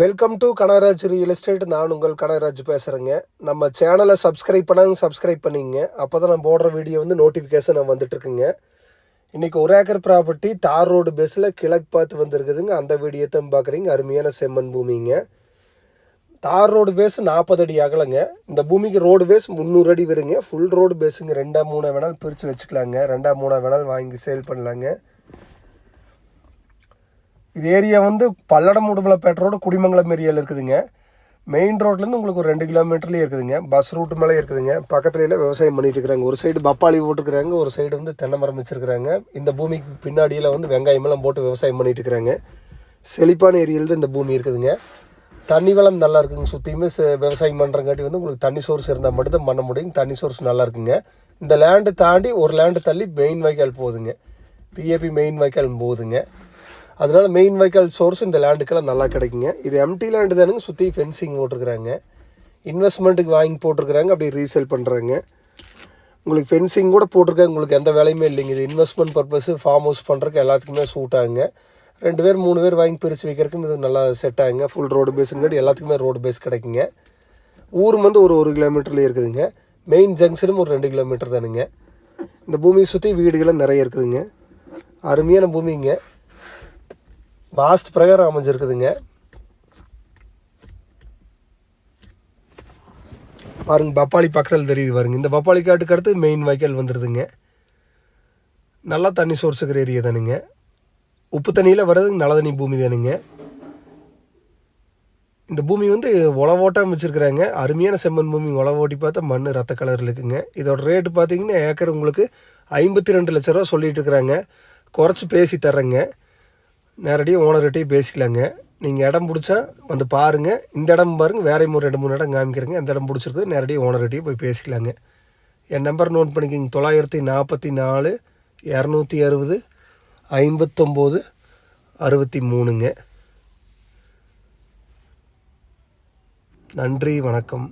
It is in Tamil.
Welcome to Kanagaraj real estate நான் உங்கள் கனகராஜ் பேசுகிறேங்க நம்ம சேனலை சப்ஸ்கிரைப் பண்ணாங்க சப்ஸ்கிரைப் பண்ணிங்க. அப்போ தான் நான் போடுற வீடியோ வந்து நோட்டிஃபிகேஷன் வந்துட்டுருக்குங்க. இன்றைக்கி ஒரு ஏக்கர் ப்ராப்பர்ட்டி தார் ரோடு பேஸில் கிழக்கு பார்த்து வந்திருக்குதுங்க. அந்த வீடியோ தான் பார்க்குறீங்க. அருமையான செம்மன் பூமிங்க. தார் ரோடு பேஸ் நாற்பது அடி அகலங்க. இந்த பூமிக்கு ரோடு பேஸ் முந்நூறு அடி வருங்க. ஃபுல் ரோடு பேஸுங்க ரெண்டாம் மூணா வேணாலும் பிரித்து வச்சுக்கலாங்க. ரெண்டாம் மூணா வேணாலும் வாங்கி சேல் பண்ணலாங்க. இது ஏரியா வந்து பல்லடம் உடுமலைப்பேட்டை ரோடு குடிமங்கலம் ஏரியாவில் இருக்குதுங்க. மெயின் ரோட்லேருந்து உங்களுக்கு ஒரு ரெண்டு கிலோமீட்டர்லேயே இருக்குதுங்க. பஸ் ரூட்டு மேலே இருக்குதுங்க. பக்கத்துலலாம் விவசாயம் பண்ணிட்டு இருக்கிறாங்க ஒரு சைடு பப்பாளி போட்டுக்கிறாங்க ஒரு சைடு வந்து தென்னை மரம் வச்சுருக்கிறாங்க. இந்த பூமிக்கு பின்னாடியில் வந்து வெங்காயமெல்லாம் போட்டு விவசாயம் பண்ணிட்டு இருக்கிறாங்க செழிப்பான ஏரியாவில் தான் இந்த பூமி இருக்குதுங்க. தண்ணி வளம் நல்லா இருக்குங்க. சுற்றியுமே விவசாயம் பண்ணுறங்காட்டி வந்து உங்களுக்கு தண்ணி சோர்ஸ் இருந்தால் மட்டும்தான் பண்ண முடியும். தண்ணி சோர்ஸ் நல்லா இருக்குங்க. இந்த லேண்டு தாண்டி ஒரு லேண்டு தள்ளி மெயின் வாய்க்கால் போகுதுங்க. பிஏபி மெயின் வாய்க்கால் போகுதுங்க. அதனால் மெயின் வைக்கால் சோர்ஸ் இந்த லேண்டுக்கெல்லாம் நல்லா கிடைக்குங்க. இது எம்டி லேண்டு தானுங்க சுற்றி ஃபென்சிங் போட்டிருக்கிறாங்க. இன்வெஸ்ட்மெண்ட்டுக்கு வாங்கி போட்டிருக்கிறாங்க அப்படி ரீசேல் பண்ணுறாங்க உங்களுக்கு ஃபென்சிங் கூட போட்டிருக்காங்க உங்களுக்கு எந்த வேலையுமே இல்லைங்க. இது இன்வெஸ்ட்மெண்ட் பர்பஸ் ஃபார்ம் ஹவுஸ் பண்ணுறதுக்கு எல்லாத்துக்குமே சூட் ஆகுங்க. ரெண்டு பேர் மூணு பேர் வாங்கி பிரித்து வைக்கிறதுக்கு இது நல்லா செட் ஆகுங்க. ஃபுல் ரோடு பேஸுங்காட்டி எல்லாத்துக்குமே ரோடு பேஸ் கிடைக்குங்க. ஊர் வந்து ஒரு ஒரு கிலோமீட்டர்லேயே இருக்குதுங்க. மெயின் ஜங்ஷனும் ஒரு ரெண்டு கிலோமீட்டர் தானுங்க. இந்த பூமியை சுற்றி வீடுகளும் நிறைய இருக்குதுங்க. அருமையான பூமிங்க. வாஸ்து பிரகாரம் அமைஞ்சிருக்குதுங்க. பாருங்க பப்பாளி பக்கத்தில் தெரியுது பாருங்க. இந்த பப்பாளி காட்டுக்கு அடுத்து மெயின் வாய்க்கால் வந்துடுதுங்க நல்லா தண்ணி சோர்ஸ் இருக்கிற ஏரியா தானுங்க. உப்பு தண்ணியில் வர்றது நல்ல தண்ணி பூமி தானுங்க. இந்த பூமி வந்து உழவோட்டம் வச்சுருக்குறாங்க. அருமையான செம்மண் பூமி. உழவோட்டி பார்த்தா மண் ரத்த கலரில் இருக்குங்க. இதோட ரேட்டு பார்த்தீங்கன்னா ஏக்கர் உங்களுக்கு ஐம்பத்தி ரெண்டு லட்ச ரூபா சொல்லிட்டு இருக்கிறாங்க. குறைச்சி பேசி தர்றேங்க. நேரடியாக ஓனர்கிட்டையும் பேசிக்கலாங்க. நீங்கள் இடம் பிடிச்சா வந்து பாருங்கள் இந்த இடம் பாருங்கள் வேறே ஒரு ரெண்டு மூணு இடம் காமிக்கிறேங்க. இந்த இடம் பிடிச்சிருக்குது நேரடியாக ஓனர்கிட்டையும் போய் பேசிக்கலாங்க. என் நம்பர் நோட் பண்ணிக்கிங்க தொள்ளாயிரத்தி நாற்பத்தி நாலு இரநூத்தி அறுபது ஐம்பத்தொம்போது அறுபத்தி மூணுங்க. நன்றி வணக்கம்.